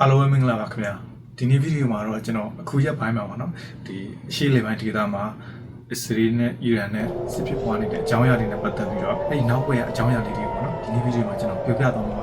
အားလုံးပဲမင်္ဂလာပါခင်ဗျာဒီနေ့ဗီဒီယိုမှာတော့ကျွန်တော်အခုရက်ပိုင်းမှာပေါ့နော်ဒီအရှေ့လေပိုင်းဒေသမှာအစ္စရေးနဲ့အီရန်နဲ့စစ်ဖြစ်ပွားနေတဲ့အကြောင်းအရာတွေနဲ့ပတ်သက်ပြီးတော့အဲဒီနောက်ဘက်ကအကြောင်းအရာတွေတွေပေါ့နော်ဒီနေ့ဗီဒီယိုမှာကျွန်တော်ပြောပြသွားမှာ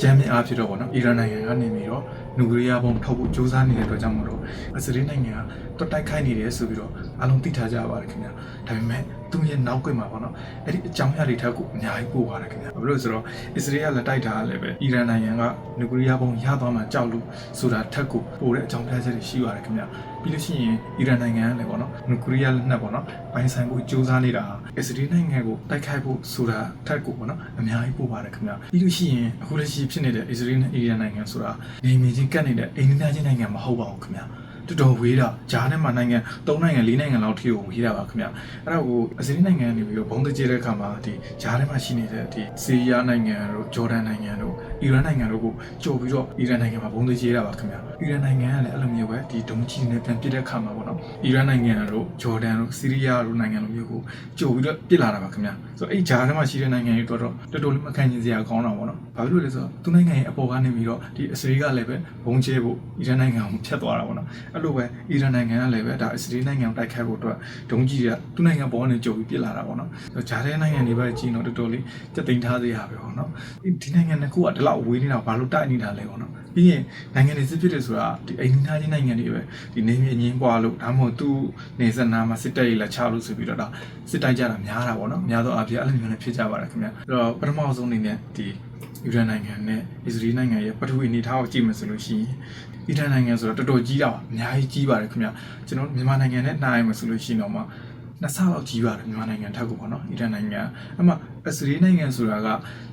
ကြမ်းမြင်အားဖြင့်တော့ပေါ့နော်အီရန်နိုင်ငံကနေပြီးတော့နျူကလ িয়ার ဘုံထုတ်ဖို့ကြိုးစားနေတဲ့အတွက်ကြောင့်မို့လို့အစ္စရေးနိုင်ငံကတွတ်တိုက်ခိုက်နေတယ်ဆိုပြီးတော့အားလုံးသိထားကြပါတယ်ခင်ဗျာဒါပေမဲ့သူ့ရဲ့နောက်ွယ်မှာပေါ့နော်အဲ့ဒီအကြောင်းအရာတွေထက်ကိုအများကြီးပို့ပါတယ်ခင်ဗျာဘာလို့လဲဆိုတော့အစ္စရေးကလက်တိုက်တာလည်းပဲအီရန်နိုင်ငံကနျူကလ িয়ার ဘုံရသွားမှကြောက်လို့ဆိုတာထက်ကိုပို့တဲ့အကြောင်းပြချက်တွေရှိပါတယ်ခင်ဗျာ ပြီးလို့ရှိရင်အီရန်နိုင်ငံကလည်းပေါ့နော်နျူကလ িয়ার လက်နက်ပေါ့နော်ပိုင်းဆိုင်ဖို့ကြိုးစားနေတာအစ္စရေးနိုင်ငံကိုတိုက်ခိုက်ဖို့ဆိုတာထက်ကိုပေါ့နော်အများကြီးပို့ပါတယ်ခင်ဗျာပြီးလို့ရှိရင်အခုလက်ရှိဖြစ်နေတဲ့အစ္စရေးနဲ့အီရန်နိုင်ငံဆိုတာနေမီချင်းကတ်နေတဲ့အိန္ဒိယချင်းနိုင်ငံမဟုတ်ပါဘူးခင်ဗျာ တော်တော်ဝေးတာဂျားထဲမှာနိုင်ငံ၃နိုင်ငံ၄နိုင်ငံလောက်ထိကိုဝေးတာပါခင်ဗျအဲ့ဒါကိုအစင်းနိုင်ငံနေပြီးတော့ဘုံတကြဲတဲ့အခါမှာဒီဂျားထဲမှာရှိနေတဲ့ဒီဆီးရီးယားနိုင်ငံတို့ဂျော်ဒန်နိုင်ငံတို့အီရန်နိုင်ငံတို့ကိုကြိုပြီးတော့အီရန်နိုင်ငံမှာဘုံတကြဲတာပါခင်ဗျအီရန်နိုင်ငံကလည်းအဲ့လိုမျိုးပဲဒီဒုံးကြီးနဲ့ပြန်ပစ်တဲ့အခါမှာပေါ့နော်အီရန်နိုင်ငံတို့ဂျော်ဒန်တို့ဆီးရီးယားတို့နိုင်ငံလိုမျိုးကိုကြိုပြီးတော့ပစ်လာတာပါခင်ဗျဆိုတော့အဲ့ဂျားထဲမှာရှိတဲ့နိုင်ငံတွေတော့တော်တော်လေးမခံကျင်စရာကောင်းတာပေါ့နော်ဘာဖြစ်လို့လဲဆိုတော့သူနိုင်ငံရဲ့အပေါ်ကနေပြီးတော့ဒီအစ္စရေးကလည်းပဲဘုံကျဲဖို့အီရန်နိုင်ငံကိုဖျက်သွားတာပေါ့နော်အဲ့လိုပဲအီရန်နိုင်ငံကလည်းပဲဒါအစ္စရေးနိုင်ငံကိုတိုက်ခိုက်ဖို့အတွက်ဒုံးကြီးကသူ့နိုင်ငံပေါ်ကနေကြိုပြီးပစ်လာတာပေါ့နော်ဆိုတော့ဂျားတဲ့နိုင်ငံတွေပဲကြည့်တော့တော်တော်လေးကြက်သိမ်းထားသေးရပဲပေါ့နော်ဒီနိုင်ငံတစ်ခုကဒီလောက်ဝေးနေတာဘာလို့တိုက်နေတာလဲပေါ့နော်ပြီးရင်နိုင်ငံတွေစစ်ဖြစ်တယ်ဆိုတာဒီအိန္ဒိယချင်းနိုင်ငံတွေပဲဒီနေမြေငင်းပွားလို့ဒါမှမဟုတ်သူ့နေဆက်နာမှာစစ်တပ်ရေးလက်ချလို့ဆိုပြီးတော့ဒါစစ်တိုက်ကြတာများတာပေါ့နော်များသောအားဖြင့်အဲ့လိုမျိုးလည်းဖြစ်ကြပါတယ်ခင်ဗျအဲ့တော့ပထမဆုံးအနေနဲ့ဒီယူရန်နိုင်ငံနဲ့အစ္စရေးနိုင်ငံရဲ့ပထဝီအနေအထားကိုကြည့်မယ်ဆိုလို့ရှိရင် အီရန်နိုင်ငံဆိုတော့တော်တော်ကြီးတာပါအများကြီးကြီးပါတယ်ခင်ဗျကျွန်တော်မြန်မာနိုင်ငံနဲ့နှိုင်းမယ်ဆိုလို့ရှိရင်တော့မှနှစ်ဆလောက်ကြီးပါတယ်မြန်မာနိုင်ငံထက်ကိုပေါ့နော်အီရန်နိုင်ငံအမှအစ္စရေးနိုင်ငံဆိုတာက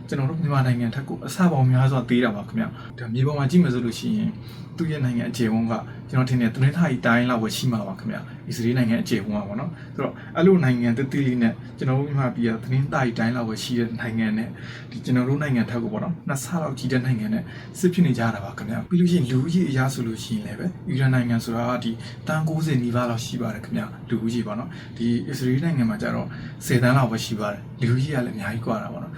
ကျွန်တော်တို့မြန်မာနိုင်ငံထက်ကိုအဆပေါင်းများစွာသေးတာပါခင်ဗျဒါမြေပေါ်မှာကြည့်မယ်ဆိုလို့ရှိရင်သူ့ရဲ့နိုင်ငံအခြေဝန်းကကျွန်တော်ထင်တယ်သူနေထားကြီးတိုင်းလောက်ပဲရှိမှာပါခင်ဗျအစ္စရေးနိုင်ငံအခြေဝန်းကပေါ့နော်ဆိုတော့အဲ့လိုနိုင်ငံတတိလေးနဲ့ကျွန်တော်တို့မြန်မာပြည်ကသတင်းသားကြီးတိုင်းလောက်ပဲရှိတဲ့နိုင်ငံနဲ့ဒီကျွန်တော်တို့နိုင်ငံထက်ကိုပေါ့နော်နှစ်ဆလောက်ကြီးတဲ့နိုင်ငံနဲ့စစ်ဖြစ်နေကြတာပါခင်ဗျပြီးလို့ရှိရင်လူကြီးအရာဆိုလို့ရှိရင်လည်းပဲအီရန်နိုင်ငံဆိုတာကဒီတန်90နီးပါးလောက်ရှိပါတယ်ခင်ဗျလူကြီးပေါ့နော်ဒီအစ္စရေးနိုင်ငံမှာကျတော့10တန်းလောက်ပဲရှိပါတယ် ဒီလိုကြီးကလည်းအများကြီးကွာတာပေါ့နော်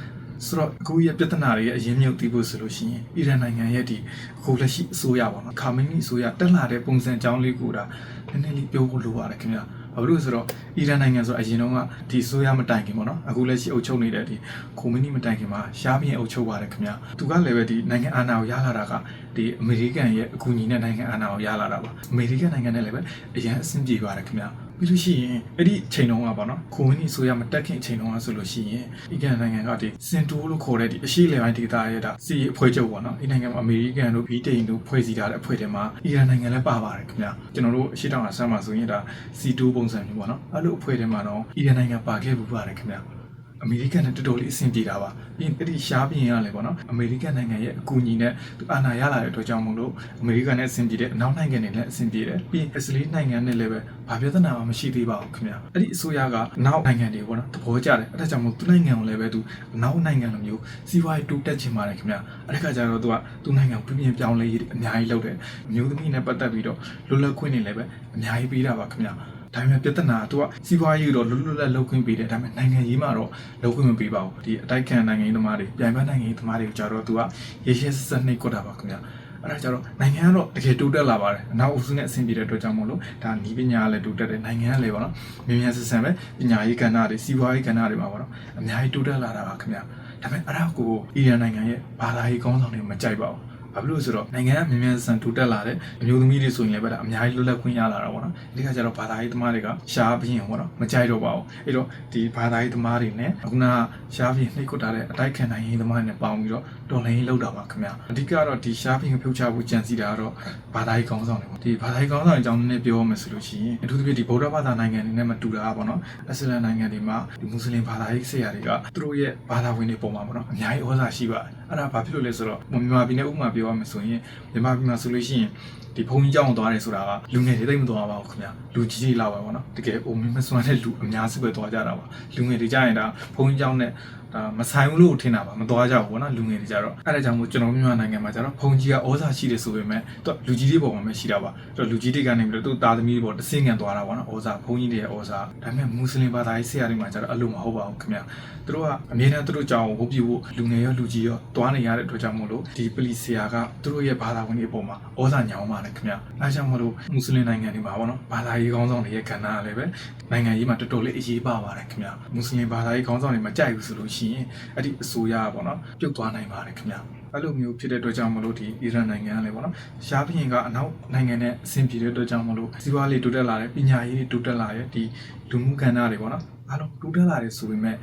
ဆိုတော့အခုရဲ့ပြဿနာတွေရဲ့အရင်မြုပ်သိဖို့ဆိုလို့ရှိရင်အီရန်နိုင်ငံရဲ့ဒီအခုလက်ရှိအစိုးရပေါ့နော်ခါမင်းကြီးအစိုးရတက်လာတဲ့ပုံစံအကြောင်းလေးကိုဒါနည်းနည်းလေးပြောဖို့လိုပါတယ်ခင်ဗျာဘာလို့ဆိုတော့အီရန်နိုင်ငံဆိုအရင်တုန်းကဒီဆိုရမတိုင်ခင်ပေါ့နော်အခုလက်ရှိအုပ်ချုပ်နေတဲ့ဒီကိုမီနီမတိုင်ခင်မှာရှားပြင်းအုပ်ချုပ်ပါတယ်ခင်ဗျာသူကလည်းပဲဒီနိုင်ငံအာဏာကိုရလာတာကဒီအမေရိကန်ရဲ့အကူအညီနဲ့နိုင်ငံအာဏာကိုရလာတာပါအမေရိကန်နိုင်ငံနဲ့လည်းပဲအရန်အဆင်ပြေပါတယ်ခင်ဗျာ ပြီးလို့ရှိရင်အဲ့ဒီချိန်တုန်းကပေါ့နော်ကိုဝင်းကြီးဆိုရမတက်ခင်ချိန်တုန်းကဆိုလို့ရှိရင်အီကန်နိုင်ငံကဒီစင်တိုးလို့ခေါ်တဲ့ဒီအရှိလေပိုင်းဒေသရဲ့ဒါစီအဖွဲ့ချုပ်ပေါ့နော်ဒီနိုင်ငံမှာအမေရိကန်တို့ဗြိတိန်တို့ဖွဲ့စည်းထားတဲ့အဖွဲ့တွေမှာအီရန်နိုင်ငံလည်းပါပါတယ်ခင်ဗျာကျွန်တော်တို့အရှိတောင်အဆမ်းမှာဆိုရင်ဒါစီတိုးပုံစံမျိုးပေါ့နော်အဲ့လိုအဖွဲ့တွေမှာတော့အီရန်နိုင်ငံပါခဲ့ဘူးပါတယ်ခင်ဗျာ အမေရိကန်နဲ့တော်တော်လေးအဆင်ပြေတာပါပြီးရင်အဲ့ဒီရှားပြင်ရလဲပေါ့နော်အမေရိကန်နိုင်ငံရဲ့အကူအညီနဲ့သူအာဏာရလာတဲ့အတွက်ကြောင့်မို့လို့အမေရိကန်နဲ့အဆင်ပြေတယ်အနောက်နိုင်ငံတွေနဲ့အဆင်ပြေတယ်ပြီးရင်အစ္စရေးနိုင်ငံနဲ့လည်းပဲဘာပြဿနာမှမရှိသေးပါဘူးခင်ဗျာအဲ့ဒီအစိုးရကနောက်နိုင်ငံတွေပေါ့နော်သဘောကျတယ်အဲ့ဒါကြောင့်မို့သူနိုင်ငံကိုလည်းပဲသူနောက်နိုင်ငံလိုမျိုးစီးပွားရေးတိုးတက်ချင်ပါတယ်ခင်ဗျာအဲ့ဒီခါကျတော့သူကသူနိုင်ငံကိုပြင်ပြောင်းလဲရေးအများကြီးလုပ်တယ်အမျိုးသမီးနဲ့ပတ်သက်ပြီးတော့လွတ်လပ်ခွင့်တွေလည်းပဲအများကြီးပေးတာပါခင်ဗျာ ဒါပေမဲ့ပြဿနာကသူကစီးပွားရေးတော့လွတ်လွတ်လပ်လုပ်ခွင့်ပေးတယ်ဒါပေမဲ့နိုင်ငံရေးမှာတော့လုပ်ခွင့်မပေးပါဘူးဒီအတိုက်ခံနိုင်ငံရေးသမားတွေပြိုင်ဘက်နိုင်ငံရေးသမားတွေကိုကြတော့သူကရေရှည်ဆက်ဆက်နှိပ်ကွက်တာပါခင်ဗျာအဲ့ဒါကြတော့နိုင်ငံကတော့တကယ်တိုးတက်လာပါတယ်အနောက်အုပ်စုနဲ့အဆင်ပြေတဲ့အတွက်ကြောင့်မို့လို့ဒါနီးပညာကလည်းတိုးတက်တယ်နိုင်ငံကလည်းပေါ့နော်မြန်မြန်ဆန်ဆန်ပဲပညာရေးကဏ္ဍတွေစီးပွားရေးကဏ္ဍတွေမှာပေါ့နော်အများကြီးတိုးတက်လာတာပါခင်ဗျာဒါပေမဲ့အဲ့ဒါကိုအီရန်နိုင်ငံရဲ့ဘာသာရေးကောင်းဆောင်တွေမကြိုက်ပါဘူး ဘာဖြစ်လို့လဲဆိုတော့နိုင်ငံကမြန်မြန်ဆန်တိုးတက်လာတဲ့အမျိုးသမီးတွေဆိုရင်လည်းပဲဒါအများကြီးလွတ်လပ်ခွင့်ရလာတာပေါ့နော်ဒီခါကျတော့ဘာသာရေးသမားတွေကရှားပြင်းပေါ့နော်မကြိုက်တော့ပါဘူးအဲ့တော့ဒီဘာသာရေးသမားတွေနဲ့အခုနကရှားပြင်းနှိပ်ကွပ်ထားတဲ့အတိုက်ခံနိုင်ရေးသမားတွေနဲ့ပေါင်းပြီးတော့တော်လှန်ရေးလုပ်တာပါခင်ဗျာအဓိကတော့ဒီရှားပြင်းကိုဖြုတ်ချဖို့ကြံစီတာကတော့ဘာသာရေးကောင်းဆောင်တွေပေါ့ဒီဘာသာရေးကောင်းဆောင်အကြောင်းနည်းနည်းပြောမယ်ဆိုလို့ရှိရင်အထူးသဖြင့်ဒီဗုဒ္ဓဘာသာနိုင်ငံတွေနဲ့မတူတာပေါ့နော်အစ္စလာမ်နိုင်ငံတွေမှာဒီမွတ်စလင်ဘာသာရေးဆရာတွေကသူတို့ရဲ့ဘာသာဝင်တွေပုံမှာပေါ့နော်အများကြီးဩဇာရှိပါတယ်အဲ့ဒါဘာဖြစ်လို့လဲဆိုတော့မြန်မာပြည်နဲ့ဥပမာပြောရမယ်ဆိုရင်မြန်မာပြည်မှာဆိုလို့ရှိရင်ဒီဘုံကြီးကြောင်းသွားတယ်ဆိုတာကလူငယ်တွေသိမ့်မသွားပါဘူးခင်ဗျာလူကြီးကြီးလာပါဘောနော်တကယ်အိုမင်းမစွမ်းတဲ့လူအများစုပဲသွားကြတာပါလူငယ်တွေကြရင်ဒါဘုံကြီးကြောင်းနဲ့ဟ ဒါမဆိုင်ဘူးလို့ထင်တာပါမသွားကြဘူးပေါ့နော်လူငယ်တွေကြတော့အဲ့ဒါကြောင့်မို့ကျွန်တော်မြန်မာနိုင်ငံမှာကြတော့ဘုံကြီးကဩဇာရှိတယ်ဆိုပေမဲ့သူကလူကြီးတွေပေါ်မှာပဲရှိတာပါအဲ့တော့လူကြီးတွေကနေပြီးတော့သူ့သားသမီးတွေပေါ်တဆင့်ငံသွားတာပေါ့နော်ဩဇာဘုံကြီးတွေရဲ့ဩဇာဒါပေမဲ့မွတ်စလင်ဘာသာရေးဆရာတွေမှာကြတော့အဲ့လိုမဟုတ်ပါဘူးခင်ဗျာသူတို့ကအမြဲတမ်းသူတို့ကြောင့်ဝုတ်ပြဖို့လူငယ်ရောလူကြီးရောသွားနေရတဲ့အတွက်ကြောင့်မို့လို့ဒီပလီဆရာကသူတို့ရဲ့ဘာသာဝင်တွေအပေါ်မှာဩဇာညောင်းပါတယ်ခင်ဗျာအဲကြောင့်မို့လို့မွတ်စလင်နိုင်ငံတွေမှာပေါ့နော်ဘာသာရေးကောင်းဆောင်တွေရဲ့ကဏ္ဍကလည်းပဲနိုင်ငံရေးမှာတော်တော်လေးအရေးပါပါတယ်ခင်ဗျာမွတ်စလင်ဘာသာရေးကောင်းဆောင်တွေမကြိုက်ဘူးဆိုလို့ရှိရင်အဲ့ဒီအစိုးရကပေါ့နော်ပြုတ်သွားနိုင်ပါတယ်ခင်ဗျာအဲ့လိုမျိုးဖြစ်တဲ့အတွက်ကြောင့်မလို့ဒီအီရန်နိုင်ငံကလည်းပေါ့နော်ရှားဘရင်ကအနောက်နိုင်ငံနဲ့အဆင်ပြေတဲ့အတွက်ကြောင့်မလို့စီးပွားရေးတိုးတက်လာတယ်ပညာရေးတိုးတက်လာတယ်ဒီလူမှုကဏ္ဍတွေပေါ့နော်အားလုံးတိုးတက်လာတယ်ဆိုပေမဲ့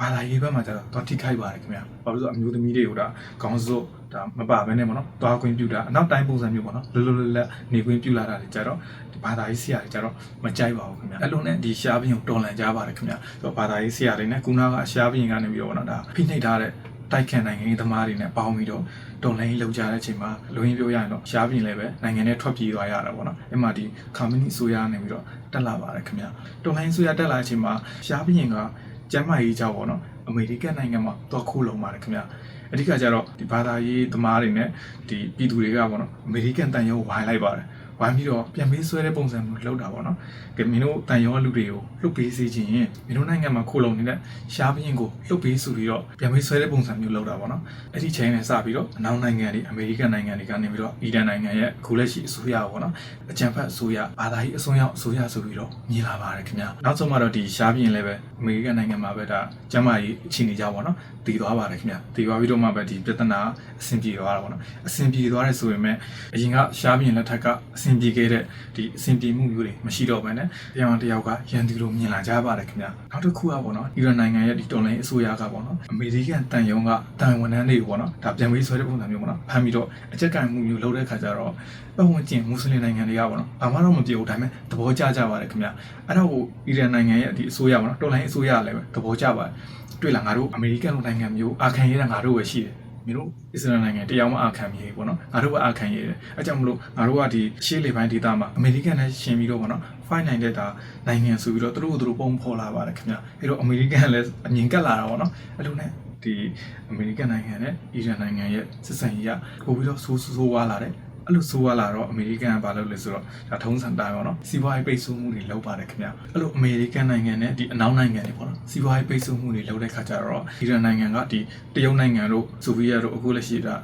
ဘာသာရေးဘက်မှာကျတော့တော့ထိခိုက်ပါတယ်ခင်ဗျာ။ဘာလို့လဲဆိုတော့အမျိုးသမီးတွေကိုဒါခေါင်းစုပ်ဒါမပါဘဲနဲ့ပေါ့နော်။သွားခွင့်ပြုတာအနောက်တိုင်းပုံစံမျိုးပေါ့နော်။လွတ်လွတ်လပ်လပ်နေခွင့်ပြုလာတာတွေကြတော့ဒီ ဘာသာရေးဆရာတွေကြတော့မကြိုက်ပါဘူးခင်ဗျာ။အဲ့လိုနဲ့ဒီရှားဘရင်ကိုတော်လန်ကြပါတယ်ခင်ဗျာ။ဆိုတော့ဘာသာရေးဆရာတွေနဲ့ကုနာကရှားဘရင်ကနေပြီးတော့ပေါ့နော်ဒါဖိနှိပ်ထားတဲ့တိုက်ခန်နိုင်ငံရေးသမားတွေနဲ့ပေါင်းပြီးတော့တော်လိုင်းလောက်ကြတဲ့အချိန်မှာလူရင်းပြောရရင်တော့ရှားပြင်လည်းပဲနိုင်ငံထဲထွက်ပြေးသွားရတာပေါ့နော်အဲ့မှာဒီကွန်မြူနတီဆိုရနေပြီးတော့တက်လာပါတယ်ခင်ဗျာတော်လိုင်းဆိုရတက်လာတဲ့အချိန်မှာရှားပြင်ကကျမ်းမာရေးကြောင့်ပေါ့နော်အမေရိကန်နိုင်ငံမှာတော့ခိုးလုံပါတယ်ခင်ဗျာအဓိကကျတော့ဒီဘာသာရေးသမားတွေနဲ့ဒီပြည်သူတွေကပေါ့နော်အမေရိကန်တန်ရုံးဝိုင်းလိုက်ပါတယ် ဝိုင်းပြီးတော့ပြန်ပေးဆွဲတဲ့ပုံစံမျိုးလုပ်တာပေါ့နော်ကဲမင်းတို့တန်ရုံးကလူတွေကိုလှုပ်ပေးစေချင်ရင်မင်းတို့နိုင်ငံမှာခိုးလုံနေတဲ့ရှားဘရင်ကိုလှုပ်ပေးဆိုပြီးတော့ပြန်ပေးဆွဲတဲ့ပုံစံမျိုးလုပ်တာပေါ့နော်အဲ့ဒီချိန်နဲ့စပြီးတော့အနောက်နိုင်ငံတွေအမေရိကန်နိုင်ငံတွေကနေပြီးတော့အီရန်နိုင်ငံရဲ့အခုလက်ရှိအစိုးရပေါ့နော်အကြံဖတ်အစိုးရဘာသာရေးအစွန်းရောက်အစိုးရဆိုပြီးတော့မြင်လာပါတယ်ခင်ဗျာနောက်ဆုံးမှတော့ဒီရှားဘရင်လည်းပဲအမေရိကန်နိုင်ငံမှာပဲဒါကျမ်းမာရေးအခြေအနေကြောင့်ပေါ့နော်တည်သွားပါတယ်ခင်ဗျာတည်သွားပြီးတော့မှပဲဒီပြဿနာအဆင်ပြေသွားတာပေါ့နော်အဆင်ပြေသွားတယ်ဆိုပေမဲ့အရင်ကရှားဘရင်လက်ထက်ကအဆင်ပြေခဲ့တဲ့ဒီအဆင်ပြေမှုမျိုးတွေမရှိတော့ဘဲနဲ့တရားတယောက်ကရန်သူလိုမြင်လာကြပါတယ်ခင်ဗျာနောက်တစ်ခုကပေါ့နော်အီရန်နိုင်ငံရဲ့ဒီတော်လိုင်းအစိုးရကပေါ့နော်အမေရိကန်တန်ယုံကတန်ဝန်ထမ်းတွေကိုပေါ့နော်ဒါပြန်ပြီးဆွဲတဲ့ပုံစံမျိုးပေါ့နော်ဖမ်းပြီးတော့အကြက်ကင်မှုမျိုးလုပ်တဲ့ခါကျတော့ပတ်ဝန်းကျင်မွတ်စလင်နိုင်ငံတွေကပေါ့နော်ဘာမှတော့မပြောဘူးဒါပေမဲ့သဘောကျကြပါတယ်ခင်ဗျာအဲ့တော့ဟိုအီရန်နိုင်ငံရဲ့ဒီအစိုးရပေါ့နော်တော်လိုင်းအစိုးရကလည်းပဲသဘောကျပါတယ်တွေ့လားငါတို့အမေရိကန်လိုနိုင်ငံမျိုးအာခံရတဲ့ငါတို့ပဲရှိတယ် မင်းတို့အစ္စလာမ်နိုင်ငံတရားမအာခံမြေပေါ့နော်ငါတို့ကအာခံရတယ်အဲကြောင့်မလို့ငါတို့ကဒီရှေ့လေပိုင်းဒေသမှာအမေရိကန်နဲ့ရှင်ပြီးတော့ပေါ့နော်ဖိုင်နိုင်တဲ့ဒါနိုင်ငံဆိုပြီးတော့သူတို့တို့ပုံဖော်လာပါတယ်ခင်ဗျအဲ့တော့အမေရိကန်ကလည်းအမြင်ကက်လာတာပေါ့နော်အဲ့လိုနဲ့ဒီအမေရိကန်နိုင်ငံနဲ့အီရန်နိုင်ငံရဲ့စစ်ဆန်ရေးကပို့ပြီးတော့ဆိုးဆိုးဝါးလာတယ် အဲ့လိုဆိုးရလာတော့အမေရိကန်ကဘာလုပ်လဲဆိုတော့ဒါထုံးစံတိုင်းပေါ့နော်စီးပွားရေးပိတ်ဆို့မှုတွေလုပ်ပါတယ်ခင်ဗျအဲ့လိုအမေရိကန်နိုင်ငံနဲ့ဒီအနောက်နိုင်ငံတွေပေါ့နော်စီးပွားရေးပိတ်ဆို့မှုတွေလုပ်တဲ့ခါကျတော့အီရန်နိုင်ငံကဒီတရုတ်နိုင်ငံတို့ဆိုဗီယက်တို့အခုလက်ရှိဒါ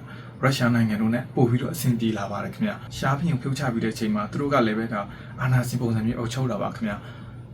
ရုရှားနိုင်ငံတို့နဲ့ပို့ပြီးတော့အဆင်ပြေလာပါတယ်ခင်ဗျရှားပြင်ဖြုတ်ချပြီးတဲ့အချိန်မှာသူတို့ကလည်းပဲဒါအာဏာစီပုံစံမျိုးအုပ်ချုပ်တာပါခင်ဗျ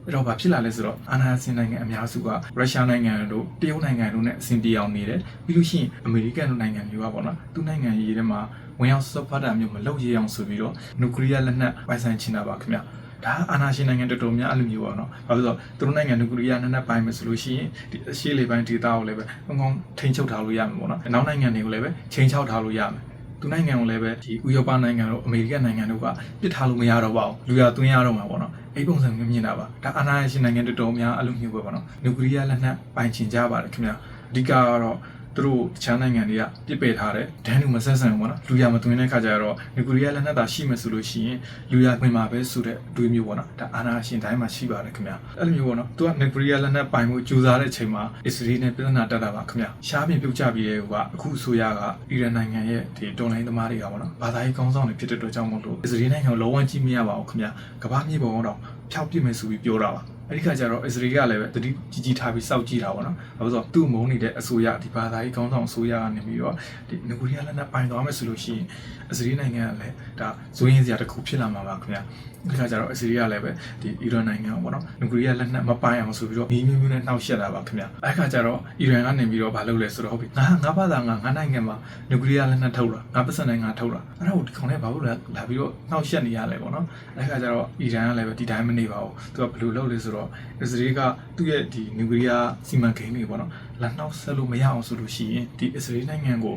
အဲ့တော့ဘာဖြစ်လာလဲဆိုတော့အာနာစင်နိုင်ငံအများစုကရုရှားနိုင်ငံတို့တရုတ်နိုင်ငံတို့နဲ့အဆင်ပြေအောင်နေတယ်ပြီးလို့ရှိရင်အမေရိကန်တို့နိုင်ငံမျိုးကပေါ့နော်သူ့နိုင်ငံရေးထဲမှာ ဝင်ရောက်စော့ဖတ်တာမျိုးမလုပ်ရအောင်ဆိုပြီးတော့နျူကလ িয়ার လက်နက်ပိုင်ဆိုင်ချင်တာပါခင်ဗျဒါအာနာရှင်နိုင်ငံတော်တော်များအဲ့လိုမျိုးပါနော်။ဘာလို့လဲဆိုတော့သူတို့နိုင်ငံနျူကလ িয়ার နဲ့နဲ့ပိုင်းမယ်ဆိုလို့ရှိရင်ဒီအရှေ့လေပိုင်းဒေသကိုလည်းပဲကောင်းကောင်းထိန်းချုပ်ထားလို့ရမှာပေါ့နော်။အနောက်နိုင်ငံတွေကိုလည်းပဲချိန်ချောက်ထားလို့ရမယ်။သူနိုင်ငံကိုလည်းပဲဒီဥရောပနိုင်ငံတို့အမေရိကန်နိုင်ငံတို့ကပြစ်ထားလို့မရတော့ပါဘူး။လူရသွင်းရတော့မှာပေါ့နော်။အဲ့ပုံစံမျိုးမြင်တာပါ။ဒါအာနာရှင်နိုင်ငံတော်တော်များအဲ့လိုမျိုးပဲပေါ့နော်။နျူကလ িয়ার လက်နက်ပိုင်ချင်ကြပါတယ်ခင်ဗျာ။အဓိကကတော့ သူတို့တခြားနိုင်ငံတွေကပြစ်ပယ်ထားတယ်ဒန်းလူမဆက်ဆံဘူးပေါ့နော်လူရမသွင်းတဲ့ခါကျတော့ငကူရီးယားလက်နက်သာရှိမှဆိုလို့ရှိရင်လူရဝင်မှာပဲဆိုတဲ့အတွေးမျိုးပေါ့နော်ဒါအာဏာရှင်တိုင်းမှာရှိပါတယ်ခင်ဗျအဲ့လိုမျိုးပေါ့နော်သူကငကူရီးယားလက်နက်ပိုင်မှုကြိုးစားတဲ့အချိန်မှာအစ္စရေးနဲ့ပြဿနာတက်တာပါခင်ဗျရှားပြင်ပြုတ်ချပြီးတဲ့ဟိုကအခုအစိုးရကအီရန်နိုင်ငံရဲ့ဒီတော်လိုင်းသမားတွေကပေါ့နော်ဘာသာရေးကောင်းဆောင်တွေဖြစ်တဲ့အတွက်ကြောင့်မို့လို့အစ္စရေးနိုင်ငံကိုလုံးဝကြည့်မရပါဘူးခင်ဗျကမ္ဘာမြေပေါ်တော့ဖျောက်ပြစ်မယ်ဆိုပြီးပြောတာပါ အဲ့ဒီခါကျတော့အစ္စရေးကလည်းပဲတတိကြီးကြီးထားပြီးစောက်ကြည့်တာပေါ့နော်။ဘာလို့လဲဆိုတော့သူ့မုန်းနေတဲ့အစိုးရဒီဘာသာရေးကောင်းဆောင်အစိုးရကနေပြီးတော့ဒီနဂိုရီးယားလက်နက်ပိုင်သွားမယ်ဆိုလို့ရှိရင်အစ္စရေးနိုင်ငံကလည်းဒါဇိုးရင်းစရာတစ်ခုဖြစ်လာမှာပါခင်ဗျာ။ဒီခါကျတော့အစ္စရေးကလည်းပဲဒီအီရန်နိုင်ငံပေါ့နော်။နဂိုရီးယားလက်နက်မပိုင်အောင်ဆိုပြီးတော့မိမျိုးမျိုးနဲ့နှောက်ယှက်တာပါခင်ဗျာ။အဲ့ခါကျတော့အီရန်ကနေပြီးတော့ဘာလုပ်လဲဆိုတော့ဟုတ်ပြီ။ငါငါဘာသာငါငါနိုင်ငံမှာနဂိုရီးယားလက်နက်ထုတ်တာငါပတ်စံနိုင်ငံထုတ်တာအဲ့ဒါကိုဒီကောင်နဲ့ဘာလို့လဲလာပြီးတော့နှောက်ယှက်နေရလဲပေါ့နော်။အဲ့ခါကျတော့အီရန်ကလည်းပဲဒီတိုင်းမနေပါဘူး။သူကဘယ်လိုလုပ်လဲဆိုတော့အစ္စရေးကသူ့ရဲ့ဒီနျူကလ িয়ার စီမံကိန်းတွေပေါ့နော်လက်နှောက်ဆက်လို့မရအောင်ဆိုလို့ရှိရင်ဒီအစ္စရေးနိုင်ငံကို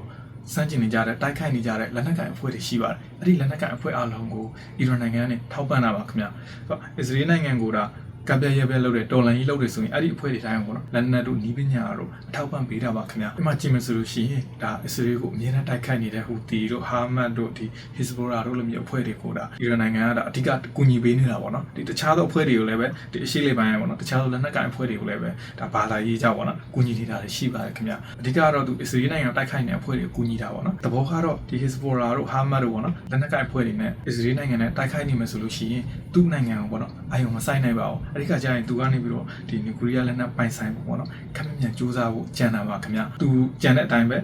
စန့်ကျင်နေကြတဲ့တိုက်ခိုက်နေကြတဲ့လက်နက်ကိုင်အဖွဲ့တွေရှိပါတယ်အဲ့ဒီလက်နက်ကိုင်အဖွဲ့အလုံးကိုအီရန်နိုင်ငံကနေထောက်ပံ့တာပါခင်ဗျာဆိုတော့အစ္စရေးနိုင်ငံကိုဒါ ကပြရဲပဲလုပ်တဲ့တော်လန်ကြီးလုပ်တယ်ဆိုရင်အဲ့ဒီအဖွဲ့တွေတိုင်းပေါ့နော်လက်နက်တို့နီးပညာတို့အထောက်ပံ့ပေးတာပါခင်ဗျာဒီမှာကြည့်မယ်ဆိုလို့ရှိရင်ဒါအစ္စရေးကိုအမြဲတမ်းတိုက်ခိုက်နေတဲ့ဟူတီတို့ဟာမတ်တို့ဒီဟစ်စဘောရာတို့လိုမျိုးအဖွဲ့တွေကိုဒါအီရန်နိုင်ငံကဒါအဓိကကူညီပေးနေတာပေါ့နော်ဒီတခြားသောအဖွဲ့တွေကိုလည်းပဲဒီအရှိလေးပိုင်းပေါ့နော်တခြားသောလက်နက်ကိုင်အဖွဲ့တွေကိုလည်းပဲဒါဘာသာရေးကြောင့်ပေါ့နော်ကူညီနေတာတွေရှိပါတယ်ခင်ဗျာအဓိကတော့သူအစ္စရေးနိုင်ငံတိုက်ခိုက်နေတဲ့အဖွဲ့တွေကိုကူညီတာပေါ့နော်သဘောကတော့ဒီဟစ်စဘောရာတို့ဟာမတ်တို့ပေါ့နော်လက်နက်ကိုင်အဖွဲ့တွေနဲ့အစ္စရေးနိုင်ငံနဲ့တိုက်ခိုက်နေမယ်ဆိုလို့ရှိရင်သူ့နိုင်ငံကိုပေါ့နော်အာယုံမဆိုင်နိုင်ပါဘူးအဲ့ဒီခါကျရင်သူကနေပြီးတော့ဒီနျူကလ িয়ার လက်နက်ပိုင်ဆိုင်ဖို့ပေါ့နော်ခက်မမြန်စူးစမ်းဖို့ကြံတာပါခင်ဗျာသူကြံတဲ့အတိုင်းပဲ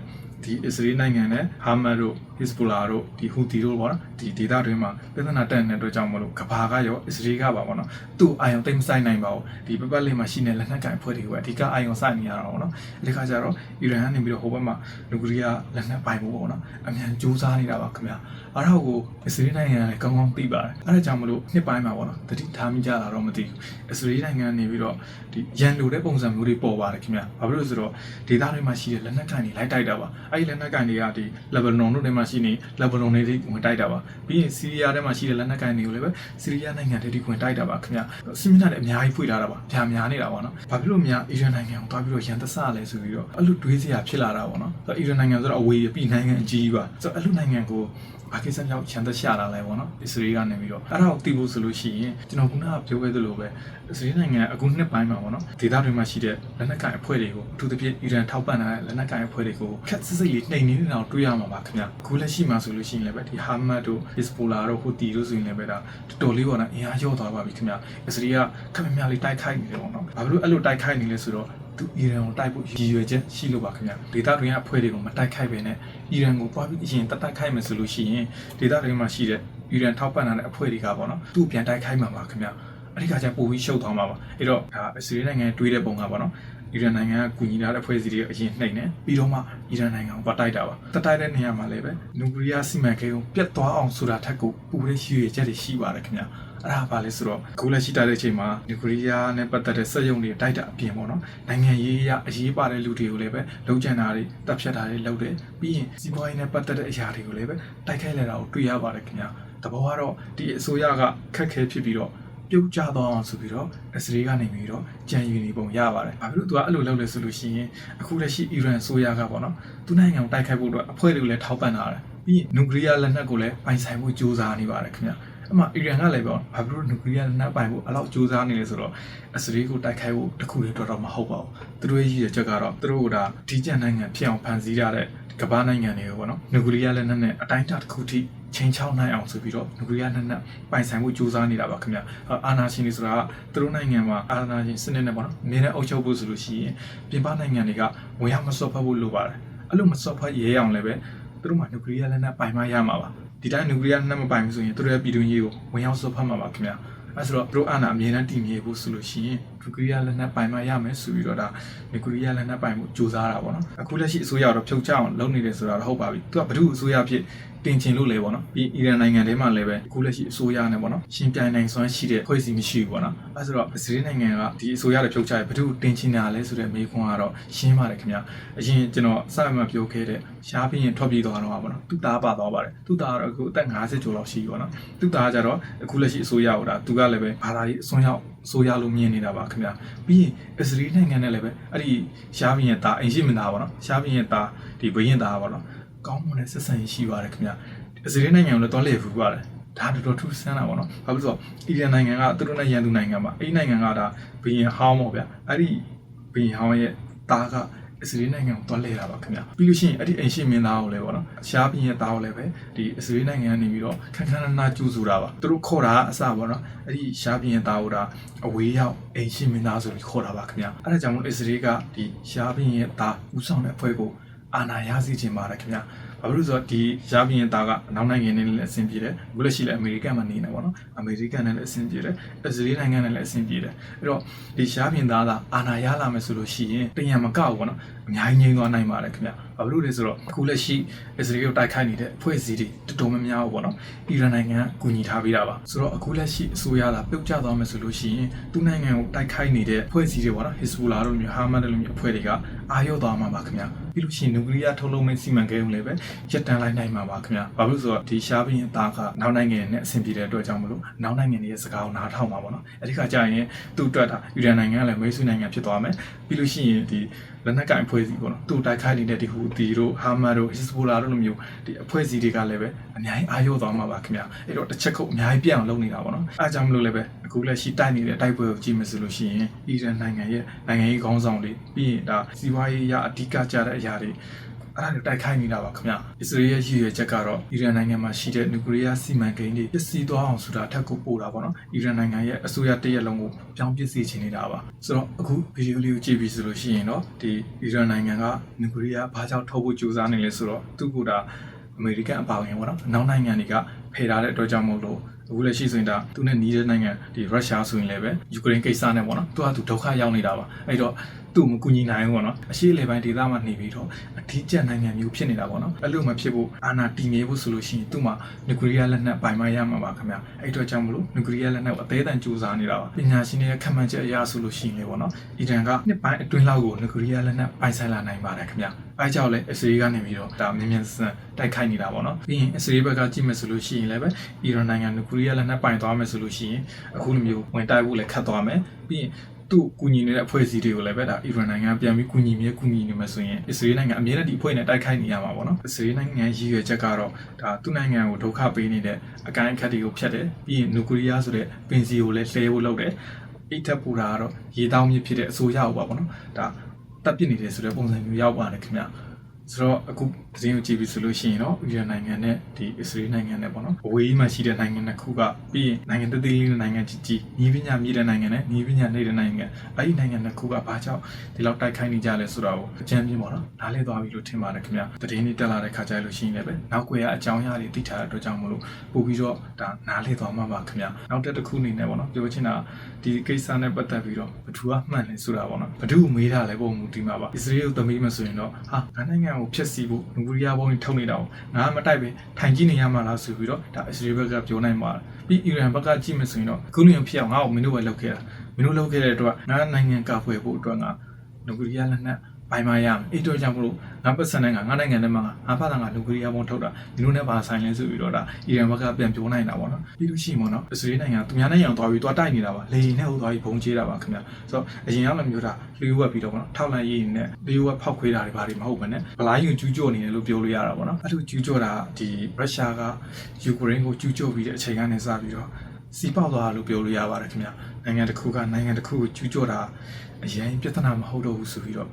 ဒီအစ္စရေးနိုင်ငံနဲ့ဟာမတ်တို့ Hezbollah တို့ဒီဟူတီတို့ပေါ့နော်ဒီဒေသတွင်းမှာပြဿနာတက်နေတဲ့အတွက်ကြောင့်မလို့ကဘာကရောအစ္စရေးကပါပေါ့နော်သူ့အာယုံတိတ်မဆိုင်နိုင်ပါဘူးဒီပပတ်လေးမှာရှိနေတဲ့လက်နက်ကိုင်အဖွဲ့တွေကအဓိကအာယုံဆိုင်နေရတာပေါ့နော်ဒီခါကျတော့အီရန်ကနေပြီးတော့ဟိုဘက်မှာနျူကလ িয়ার လက်နက်ပိုင်ဖို့ပေါ့နော်အမြန်စူးစမ်းနေတာပါခင်ဗျာအဲ့ဒါကိုအစ္စရေးနိုင်ငံကလည်းကောင်းကောင်းသိပါတယ်အဲ့ဒါကြောင့်မလို့နှစ်ပိုင်းမှာပေါ့နော်တတိထားမိကြတာတော့မသိဘူးအစ္စရေးနိုင်ငံနေပြီးတော့ဒီရန်လိုတဲ့ပုံစံမျိုးတွေပေါ်ပါတယ်ခင်ဗျာဘာဖြစ်လို့လဲဆိုတော့ဒေသတွေမှာရှိတဲ့လက်နက်ကိုင်တွေလိုက်တိုက်တာပါအဲ့ဒီလက်နက်ကိုင်တွေကဒီ Lebanon တို့ထဲမှာရှိနေ Lebanon တွေဝင်တိုက်တာပါပြီးရင်ဆီးရီးယားထဲမှာရှိတဲ့လက်နက်ကိုင်တွေကိုလည်းပဲဆီးရီးယားနိုင်ငံတွေဒီဝင်တိုက်တာပါခင်ဗျာစစ်မျက်နှာတွေအများကြီးဖွင့်ထားတာပါဗျာများနေတာပေါ့နော်ဘာဖြစ်လို့များအီရန်နိုင်ငံကိုတွားပြီးတော့ရန်တဆလဲဆိုပြီးတော့အဲ့လိုတွေးစရာဖြစ်လာတာပေါ့နော်ဆိုတော့အီရန်နိုင်ငံဆိုတော့အဝေးရပြည်နိုင်ငံအကြီးပါဆိုတော့အဲ့လိုနိုင်ငံကို ပါကစ္စတန်ရောက်ချန်သက်ရှာလာလဲပေါ့နော်အစ္စရေးကနေပြီးတော့အဲ့ဒါကိုသိဖို့ဆိုလို့ရှိရင်ကျွန်တော်ခုနကပြောခဲ့သလိုပဲအစ္စရေးနိုင်ငံအခုနှစ်ပိုင်းမှာပေါ့နော်ဒေသတွေမှာရှိတဲ့လက်နက်ကိုင်အဖွဲ့တွေကိုအထူးသဖြင့်အီရန်ထောက်ပံ့တဲ့လက်နက်ကိုင်အဖွဲ့တွေကိုခက်စစ်စစ်လေးနှိမ်နေနေတာကိုတွေ့ရမှာပါခင်ဗျအခုလက်ရှိမှာဆိုလို့ရှိရင်လည်းပဲဒီဟာမတ်တို့ဟစ်စပိုလာတို့ဟူတီတို့ဆိုရင်လည်းပဲဒါတော်တော်လေးပေါ့နော်အင်အားရော့သွားပါပြီခင်ဗျအစ္စရေးကခက်မမြလေးတိုက်ခိုက်နေတယ်ပေါ့နော်ဘာဖြစ်လို့အဲ့လိုတိုက်ခိုက်နေလဲဆိုတော့ သူအီရန်ကိုတိုက်ဖို့ရည်ရွယ်ချက်ရှိလို့ပါခင်ဗျဒေသတွင်းကအဖွဲ့တွေကိုမတိုက်ခိုက်ပဲနဲ့အီရန်ကိုပွားပြီးအရင်တက်တိုက်ခိုက်မယ်ဆိုလို့ရှိရင်ဒေသတွင်းမှာရှိတဲ့အီရန်ထောက်ပံ့တဲ့အဖွဲ့တွေကပေါ့နော်သူ့ပြန်တိုက်ခိုက်မှာပါခင်ဗျအဲ့ဒီခါကျပို့ပြီးရှုပ်သွားမှာပါအဲ့တော့ဒါအစ္စရေးနိုင်ငံတွေးတဲ့ပုံကပေါ့နော်အီရန်နိုင်ငံကကူညီထားတဲ့ဖွဲ့စည်းတွေအရင်နှိမ့်နေပြီးတော့မှအီရန်နိုင်ငံကိုပတ်တိုက်တာပါတက်တိုက်တဲ့နေရာမှာလည်းပဲနျူကလ িয়ার စီမံကိန်းကိုပြတ်သွားအောင်ဆိုတာထက်ကိုပူတဲ့ရည်ရွယ်ချက်တွေရှိပါတယ်ခင်ဗျ အဲ့ဒါပါလဲဆိုတော့အခုလက်ရှိတိုက်တဲ့အချိန်မှာနျူကလ িয়ার နဲ့ပတ်သက်တဲ့စက်ရုံတွေတိုက်တာအပြင်ပေါ့နော်နိုင်ငံရေးအရအရေးပါတဲ့လူတွေကိုလည်းပဲလုံခြံတာတွေတပ်ဖြတ်တာတွေလုပ်တယ်ပြီးရင်စီးပွားရေးနဲ့ပတ်သက်တဲ့အရာတွေကိုလည်းပဲတိုက်ခိုက်လာတာကိုတွေ့ရပါတယ်ခင်ဗျတဘောကတော့ဒီအစိုးရကခက်ခဲဖြစ်ပြီးတော့ပြုတ်ကျသွားအောင်ဆိုပြီးတော့အစ္စရေးကနေပြီးတော့ကြံယူနေပုံရပါတယ်။ဘာဖြစ်လို့သူကအဲ့လိုလုပ်လဲဆိုလို့ရှိရင်အခုလက်ရှိအီရန်အစိုးရကပေါ့နော်သူနိုင်ငံကိုတိုက်ခိုက်ဖို့အတွက်အဖွဲ့တွေကိုလည်းထောက်ပံ့တာတယ်။ပြီးရင်နျူကလ িয়ার လက်နက်ကိုလည်းပိုင်ဆိုင်ဖို့ကြိုးစားနေပါတယ်ခင်ဗျ။ အမှအီရန်ကလည်းပေါ့ဘာဖြစ်လို့နျူကလ িয়ার လက်နက်ပိုင်ဖို့အဲ့လောက်ကြိုးစားနေလဲဆိုတော့အစ္စရေးကိုတိုက်ခိုက်ဖို့တခုတည်းတော့တော့မဟုတ်ပါဘူး။သူတို့ရဲ့ရည်ရွယ်ချက်ကတော့သူတို့ကဒါဒီကျန်နိုင်ငံဖြစ်အောင်ဖန်ဆီးရတဲ့ကမ္ဘာနိုင်ငံတွေကိုပေါ့နော်နျူကလ িয়ার လက်နက်နဲ့အတိုင်းအတာတစ်ခုထိချင်းချောင်းနိုင်အောင်ဆိုပြီးတော့နျူကလ িয়ার လက်နက်ပိုင်ဆိုင်မှုစူးစမ်းနေတာပါခင်ဗျအာနာရှင်တွေဆိုတာကသူတို့နိုင်ငံမှာအာနာရှင်စနစ်နဲ့ပေါ့နော်အမြဲတမ်းအုပ်ချုပ်ဖို့ဆိုလို့ရှိရင်ပြင်ပနိုင်ငံတွေကဝင်ရောက်မစော့ဖက်ဖို့လိုပါတယ်အဲ့လိုမစော့ဖက်ရဲအောင်လည်းပဲသူတို့မှာနျူကလ িয়ার လက်နက်ပိုင်မရမှာပါ ဒီတိုင်းနျူကလ িয়ার လက်နက်မပိုင်ဘူးဆိုရင်သူတို့ရဲ့ပြည်တွင်းရေးကိုဝင်ရောက်စော့ဖက်မှာပါခင်ဗျအဲဆိုတော့သူတို့အာဏာအမြဲတမ်းတည်မြဲဖို့ဆိုလို့ရှိရင် နျူကလ িয়ার လက်နက်ပိုင်မရမယ်ဆိုပြီးတော့ဒါနျူကလ িয়ার လက်နက်ပိုင်မှုစူးစမ်းတာပေါ့နော်အခုလက်ရှိအစိုးရတော့ဖြုတ်ချအောင်လုပ်နေတယ်ဆိုတာတော့ဟုတ်ပါပြီသူကဘ ᱹ အစိုးရဖြစ်တင်ချင်လို့လေပေါ့နော်ပြီးအီရန်နိုင်ငံထဲမှာလည်းပဲအခုလက်ရှိအစိုးရနဲ့ပေါ့နော်ရှင်ပြိုင်နိုင်စွမ်းရှိတဲ့ဖွဲ့စည်းမရှိဘူးပေါ့နော်အဲဆိုတော့အစ္စရေးနိုင်ငံကဒီအစိုးရတွေဖြုတ်ချရဘ ᱹ တင်ချင်တာလဲဆိုတဲ့မေးခွန်းကတော့ရှင်းပါတယ်ခင်ဗျအရင်ကျွန်တော်စမှပြောခဲ့တဲ့ရှားပြီးရင်ထွက်ပြေးသွားတော့ပါပေါ့နော်သူသားပါသွားပါတယ်သူသားကတော့အခုအသက်50ကျော်လောက်ရှိပြီပေါ့နော်သူသားကကြတော့အခုလက်ရှိအစိုးရဟိုဒါသူကလည်းပဲဘာသာရေးအစွန်းရောက် ဆိုရလို့မြင်နေတာပါခင်ဗျာပြီးရင်အစ္စရေးနိုင်ငံနဲ့လည်းပဲအဲ့ဒီရှားဘီရဲ့သားအိမ်ရှိမသားပါတော့ရှားဘီရဲ့သားဒီဘရင်သားပါတော့ကောင်းမွန်တဲ့ဆက်ဆံရေးရှိပါတယ်ခင်ဗျာအစ္စရေးနိုင်ငံကိုလည်းတော်လေဖူပါတယ်ဒါတော်တော်ထူးဆန်းတာပေါ့နော်ဘာဖြစ်လို့ဆိုတော့အီရန်နိုင်ငံကသူတို့နဲ့ရန်သူနိုင်ငံမှာအဲ့ဒီနိုင်ငံကဒါဘရင်ဟောင်းပေါ့ဗျာအဲ့ဒီဘရင်ဟောင်းရဲ့သားက အစ္စရေးနိုင်ငံကိုတွားလဲတာပါခင်ဗျာပြီးလို့ရှိရင်အဲ့ဒီအိမ်ရှိမင်းသားကိုလည်းပေါ့နော်ရှားပြင်းရဲ့သားကိုလည်းပဲဒီအစ္စရေးနိုင်ငံကနေပြီးတော့ခန်းခန်းနာနာကျူးဆိုတာပါသူတို့ခေါ်တာအစပေါ့နော်အဲ့ဒီရှားပြင်းရဲ့သားကိုဒါအဝေးရောက်အိမ်ရှိမင်းသားဆိုပြီးခေါ်တာပါခင်ဗျာအဲ့ဒါကြောင့်မို့အစ္စရေးကဒီရှားပြင်းရဲ့သားဦးဆောင်တဲ့အဖွဲ့ကိုအာဏာရစေချင်ပါတယ်ခင်ဗျာ ဘာလို့လဲဆိုတော့ဒီရှားပြင်းရဲ့သားကနောက်နိုင်ငံနဲ့လည်းအဆင်ပြေတယ်အခုလက်ရှိလည်းအမေရိကန်မှာနေနေပေါ့နော်အမေရိကန်နဲ့လည်းအဆင်ပြေတယ်အစ္စရေးနိုင်ငံနဲ့လည်းအဆင်ပြေတယ်အဲ့တော့ဒီရှားပြင်းသားကအာဏာရလာမယ်ဆိုလို့ရှိရင်တရံမကောက်ဘူးပေါ့နော် အများကြီးငြိမ်းသွားနိုင်ပါတယ်ခင်ဗျဘာလို့လဲဆိုတော့အခုလက်ရှိအစ္စရေးကိုတိုက်ခိုက်နေတဲ့အဖွဲ့အစည်းတွေတော်တော်များများပေါ့နော်အီရန်နိုင်ငံကကူညီထားပေးတာပါဆိုတော့အခုလက်ရှိအစိုးရကပြုတ်ကျသွားမယ်ဆိုလို့ရှိရင်သူ့နိုင်ငံကိုတိုက်ခိုက်နေတဲ့အဖွဲ့အစည်းတွေပေါ့နော်ဟစ်စဘူလာတို့မျိုးဟာမတ်တို့လိုမျိုးအဖွဲ့တွေကအာရုံသွားမှာပါခင်ဗျပြီးလို့ရှိရင်နျူကလ িয়ার ထုတ်လုပ်မယ့်စီမံကိန်းကိုလည်းပဲရပ်တန့်လိုက်နိုင်မှာပါခင်ဗျဘာလို့လဲဆိုတော့ဒီရှားဘင်းအသားကနောက်နိုင်ငံနဲ့အဆင်ပြေတဲ့အတွက်ကြောင့်မလို့နောက်နိုင်ငံတွေရဲ့စကားကိုနားထောင်မှာပေါ့နော်အဲဒီခါကျရင်သူ့အတွက်ဒါအီရန်နိုင်ငံကလည်းမိတ်ဆွေနိုင်ငံဖြစ်သွားမယ်ပြီးလို့ရှိရင်ဒီ လက်နက်ကင်အဖွဲ့အစည်းပေါ့နော်သူ့တိုက်ခိုက်နေတဲ့ဒီဟူတီတို့ဟာမတ်တို့ဟစ်စဘူလာတို့လိုမျိုးဒီအဖွဲ့အစည်းတွေကလည်းပဲအများကြီးအာရုံသွားမှာပါခင်ဗျအဲ့တော့တစ်ချက်ခုအများကြီးပြအောင်လုပ်နေတာပေါ့နော်အဲအကြောင်းမလို့လည်းပဲအခုလက်ရှိတိုက်နေတဲ့တိုက်ပွဲကိုကြည့်မယ်ဆိုလို့ရှိရင်အီရန်နိုင်ငံရဲ့နိုင်ငံရေးခေါင်းဆောင်တွေပြီးရင်ဒါစီးပွားရေးအရအဓိကကျတဲ့အရာတွေ အဲ့ဒါတွေတိုက်ခိုက်နေတာပါခင်ဗျအစ္စရေးရဲ့ရည်ရွယ်ချက်ကတော့အီရန်နိုင်ငံမှာရှိတဲ့နျူကလ িয়ার စီမံကိန်းတွေပစ္စည်းသွားအောင်ဆိုတာထပ်ကိုပို့တာပေါ့နော်အီရန်နိုင်ငံရဲ့အစိုးရတရက်လုံးကိုပြောင်းပစ်စေချင်နေတာပါဆိုတော့အခုဗီဒီယိုလေးကိုကြည့်ပြီးဆိုလို့ရှိရင်တော့ဒီအီရန်နိုင်ငံကနျူကလ িয়ার ဘာကြောင့်ထုတ်ဖို့ကြိုးစားနေလဲဆိုတော့သူကဒါအမေရိကန်အပါအဝင်ပေါ့နော်အနောက်နိုင်ငံတွေကဖယ်ထားတဲ့အတွက်ကြောင့်မို့လို့အခုလက်ရှိဆိုရင်ဒါသူနဲ့နီးတဲ့နိုင်ငံဒီရုရှားဆိုရင်လည်းပဲယူကရိန်းကိစ္စနဲ့ပေါ့နော်သူကသူဒုက္ခရောက်နေတာပါအဲ့တော့ သူ့မကူညီနိုင်ဘူးပေါ့နော်အရှိလေပိုင်းဒေသမှာနေပြီးတော့အထီးကျန်နိုင်ငံမျိုးဖြစ်နေတာပေါ့နော်အဲ့လိုမဖြစ်ဖို့အာဏာတည်မြဲဖို့ဆိုလို့ရှိရင်သူ့မှာနျူကလ িয়ার လက်နက်ပိုင်မရမှာပါခင်ဗျအဲ့အတွက်ကြောင့်မလို့နျူကလ িয়ার လက်နက်ကိုအသေးအံကြိုးစားနေတာပါပညာရှင်တွေရဲ့ခန့်မှန်းချက်အရဆိုလို့ရှိရင်လေပေါ့နော်အီရန်ကနှစ်ပိုင်းအတွင်းလောက်ကိုနျူကလ িয়ার လက်နက်ပိုင်ဆိုင်လာနိုင်ပါတယ်ခင်ဗျအဲကြောင့်လည်းအစ္စရေးကနေပြီးတော့ဒါမြင်မြန်ဆန်တိုက်ခိုက်နေတာပေါ့နော်ပြီးရင်အစ္စရေးဘက်ကကြည့်မယ်ဆိုလို့ရှိရင်လည်းပဲအီရန်နိုင်ငံနျူကလ িয়ার လက်နက်ပိုင်သွားမယ်ဆိုလို့ရှိရင်အခုလိုမျိုးဝင်တိုက်ဖို့လည်းခတ်သွားမယ်ပြီးရင် သူ့ကူညီနေတဲ့အဖွဲ့အစည်းတွေကိုလည်းပဲဒါအီရန်နိုင်ငံပြန်ပြီးကူညီမြဲကူညီနေမှာဆိုရင်အစ္စရေးနိုင်ငံအမြဲတမ်းဒီအဖွဲ့နဲ့တိုက်ခိုက်နေရမှာပေါ့နော်အစ္စရေးနိုင်ငံရည်ရွယ်ချက်ကတော့ဒါသူ့နိုင်ငံကိုဒုက္ခပေးနေတဲ့အကိုင်းအခက်တွေကိုဖျက်တယ်ပြီးရင်နျူကလ িয়ার ဆိုတဲ့ပင်စီကိုလည်းလှဲဖို့လုပ်တယ်အိတ်ထက်ပူတာကတော့ရေတောင်းမြစ်ဖြစ်တဲ့အစိုးရကိုပါပေါ့နော်ဒါတက်ပစ်နေတယ်ဆိုတဲ့ပုံစံမျိုးရောက်ပါတယ်ခင်ဗျဆိုတော့အခု သတင်းကိုကြည့်ပြီးဆိုလို့ရှိရင်တော့အီရန်နိုင်ငံနဲ့ဒီအစ္စရေးနိုင်ငံနဲ့ပေါ့နော်အဝေးကြီးမှာရှိတဲ့နိုင်ငံနှစ်ခုကပြီးရင်နိုင်ငံတသေးလေးနဲ့နိုင်ငံကြီးကြီးညီးပညာမြင့်တဲ့နိုင်ငံနဲ့ညီးပညာနေတဲ့နိုင်ငံအဲ့ဒီနိုင်ငံနှစ်ခုကဘာကြောင့်ဒီလောက်တိုက်ခိုက်နေကြလဲဆိုတာကိုအကြမ်းပြင်းပေါ့နော်နားလည်သွားပြီလို့ထင်ပါတယ်ခင်ဗျသတင်းတွေတက်လာတဲ့ခါကျလို့ရှိရင်လည်းပဲနောက်ွယ်ကအကြောင်းအရာတွေသိထားတဲ့အတွက်ကြောင့်မလို့ပို့ပြီးတော့ဒါနားလည်သွားမှာပါခင်ဗျနောက်တစ်ခုအနေနဲ့ပေါ့နော်ပြောချင်တာဒီကိစ္စနဲ့ပတ်သက်ပြီးတော့ဘသူကမှန်လဲဆိုတာပေါ့နော်ဘသူမေးတာလဲပုံမူတည်မှာပါအစ္စရေးကိုသမီးမဆိုရင်တော့ဟာငါနိုင်ငံကိုဖျက်ဆီးဖို့ဝီရိယဘုံကြီးထုတ်နေတာကိုငါမတိုက်ပဲထိုင်ကြည့်နေရမှာလားဆိုပြီးတော့ဒါအစ္စရေးဘက်ကပြောနိုင်ပါတယ်ပြီးအီရန်ဘက်ကကြည့်မယ်ဆိုရင်တော့ကုလင်ဖြစ်အောင်ငါ့ကိုမင်းတို့ပဲလုပ်ခဲ့တာမင်းတို့လုပ်ခဲ့တဲ့အတွက်ငါနိုင်ငံကာဖွယ်ဖို့အတွက်ငါနဂူရီးယားလက်နက် ပိုင်မရမယ်အဲ့တော့ကြောင့်မလို့ငါပတ်စံနဲ့ငါငါနိုင်ငံထဲမှာငါဖတ်တာငါလူကရီးယားဘုံထုတ်တာဒီလိုနဲ့ပါဆိုင်လဲဆိုပြီးတော့ဒါအီရန်ဘက်ကပြန်ပြောနိုင်တာပေါ့နော်ပြီးလို့ရှိရင်ပေါ့နော်အစ္စရေးနိုင်ငံသူများနိုင်ငံသွားပြီးသွားတိုက်နေတာပါလေရင်နဲ့ဟိုသွားပြီးဘုံချေးတာပါခင်ဗျဆိုတော့အရင်ကလည်းမျိုးတာလျှို့ဝက်ပြီးတော့ပေါ့နော်ထောက်လန့်ရေးနဲ့လျှို့ဝက်ဖောက်ခွေးတာတွေဘာတွေမဟုတ်ဘဲနဲ့ဗလာယုံကျူးကျော်နေတယ်လို့ပြောလို့ရတာပေါ့နော်အဲ့လိုကျူးကျော်တာဒီရုရှားကယူကရိန်းကိုကျူးကျော်ပြီးတဲ့အချိန်ကနေစပြီးတော့စီပေါက်သွားလို့ပြောလို့ရပါတယ်ခင်ဗျနိုင်ငံတစ်ခုကနိုင်ငံတစ်ခုကိုကျူးကျော်တာအရင်ပြဿနာမဟုတ်တော့ဘူးဆိုပြီးတော့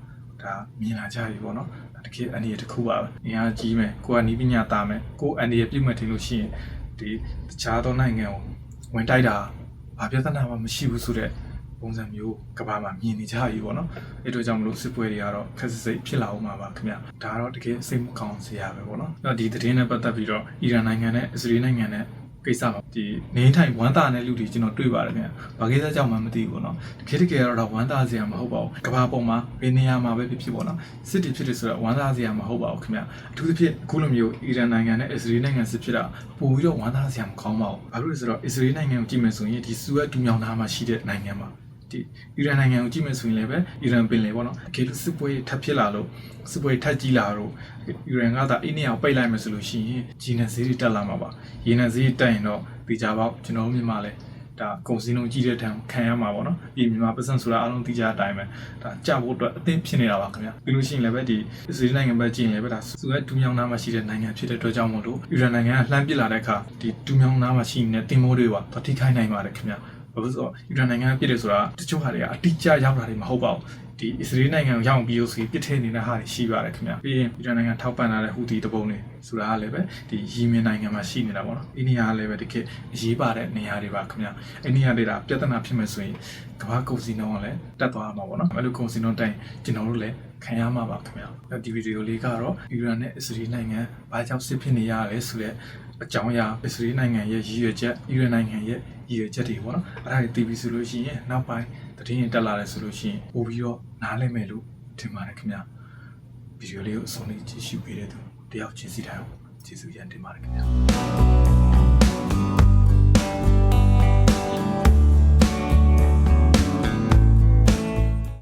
ဒါမြင်လာကြပြီပေါ့နော်တကယ်အနေရတစ်ခုပါပဲအင်အားကြီးမယ်ကိုကနီးပညာသားမယ်ကိုအနေရပြည့်မဲ့ထင်လို့ရှိရင်ဒီတခြားသောနိုင်ငံကိုဝင်တိုက်တာဘာပြဿနာမှမရှိဘူးဆိုတဲ့ပုံစံမျိုးကဘာမှာမြင်နေကြပြီပေါ့နော်အဲ့တို့ကြောင့်မလို့စစ်ပွဲတွေကတော့ခက်စစ်စိတ်ဖြစ်လာအောင်မှာပါခင်ဗျဒါကတော့တကယ်စိတ်မကောင်းစရာပဲပေါ့နော်အဲ့တော့ဒီသတင်းနဲ့ပတ်သက်ပြီးတော့အီရန်နိုင်ငံနဲ့အစ္စရေးနိုင်ငံနဲ့ ကိစ္စမှာဒီနေထိုင်ဝမ်းသာတဲ့လူတွေကျွန်တော်တွေ့ပါတယ်ခင်ဗျ။ဘာကိစ္စကြောင့်မှမသိဘူးပေါ့နော်။တကယ်တကယ်တော့ဒါဝမ်းသာစရာမဟုတ်ပါဘူး။ကဘာပေါ်မှာဘယ်နေရာမှာပဲဖြစ်ဖြစ်ပေါ့နော်။စစ်တီဖြစ်တယ်ဆိုတော့ဝမ်းသာစရာမဟုတ်ပါဘူးခင်ဗျ။အထူးသဖြင့်အခုလိုမျိုးအီရန်နိုင်ငံနဲ့အစ္စရေးနိုင်ငံစစ်ဖြစ်တာပိုပြီးတော့ဝမ်းသာစရာမကောင်းပါဘူး။ဘာလို့လဲဆိုတော့အစ္စရေးနိုင်ငံကိုကြည့်မယ်ဆိုရင်ဒီစူအက်တူမြောင်သားမှာရှိတဲ့နိုင်ငံမှာ ဒီအီရန်နိုင်ငံကိုကြည့်မယ်ဆိုရင်လည်းပဲအီရန်ပင်လယ်ပေါ့နော်တကယ်လို့စစ်ပွဲထပ်ဖြစ်လာလို့စစ်ပွဲထပ်ကြီးလာတော့အီရန်ကသာအိနေအောင်ပိတ်လိုက်မယ်ဆိုလို့ရှိရင်ဂျီနန်ဈေးတွေတက်လာမှာပါရေနံဈေးတက်ရင်တော့ဒီကြပေါက်ကျွန်တော်တို့မြန်မာလဲဒါကုန်စည်နှုန်းကြီးတဲ့တန်းခံရမှာပေါ့နော်ဒီမြန်မာပတ်စံဆိုတာအားလုံးသိကြတဲ့အတိုင်းပဲဒါကြဖို့အတွက်အသင့်ဖြစ်နေတာပါခင်ဗျာပြီးလို့ရှိရင်လည်းပဲဒီအစ္စရေးနိုင်ငံဘက်ကြည့်ရင်လည်းပဲဒါသူကဒူးမြောင်းနားမှာရှိတဲ့နိုင်ငံဖြစ်တဲ့အတွက်ကြောင့်မို့လို့အီရန်နိုင်ငံကလှမ်းပစ်လာတဲ့အခါဒီဒူးမြောင်းနားမှာရှိနေတဲ့တင်မိုးတွေပါတော့ထိခိုက်နိုင်ပါတယ်ခင်ဗျာ ဘာလို့ဆိုတော့အီရန်နိုင်ငံကပြစ်တယ်ဆိုတာတချို့ဟာတွေကအတိအကျရောက်တာတွေမဟုတ်ပါဘူးဒီအစ္စရေးနိုင်ငံကိုရောက်ပြီးလို့ဆိုပြီးပြစ်ထဲနေတဲ့ဟာတွေရှိပါတယ်ခင်ဗျပြီးရင်အီရန်နိုင်ငံထောက်ပံ့လာတဲ့ဟူသီတပုံတွေဆိုတာကလည်းပဲဒီယီမင်နိုင်ငံမှာရှိနေတာပေါ့နော်အိန္ဒိယကလည်းပဲတကယ်အရေးပါတဲ့နေရာတွေပါခင်ဗျအိန္ဒိယဒေတာပြဿနာဖြစ်မယ်ဆိုရင်ကမ္ဘာကုန်စည်နှုန်းကလည်းတက်သွားမှာပေါ့နော်အဲ့လိုကုန်စည်နှုန်းတိုင်းကျွန်တော်တို့လည်းခံရမှာပါခင်ဗျဒီဗီဒီယိုလေးကတော့အီရန်နဲ့အစ္စရေးနိုင်ငံဘာကြောင့်စစ်ဖြစ်နေရလဲဆိုတဲ့ အကြောင်းအရာအစ္စရေးနိုင်ငံရဲ့ရည်ရွယ်ချက်အီရန်နိုင်ငံရဲ့ရည်ရွယ်ချက်တွေပေါ့နော်အဲ့ဒါတွေသိပြီဆိုလို့ရှိရင်နောက်ပိုင်းသတင်းရင်တက်လာတယ်ဆိုလို့ရှိရင်ပို့ပြီးတော့နားလည်မယ်လို့ထင်ပါတယ်ခင်ဗျဗီဒီယိုလေးကိုအဆုံးလေးကြည့်ရှုပေးတဲ့သူတယောက်ချင်းစီတိုင်းအောင်ကျေးဇူးရန်တင်ပါတယ်ခင်ဗျာ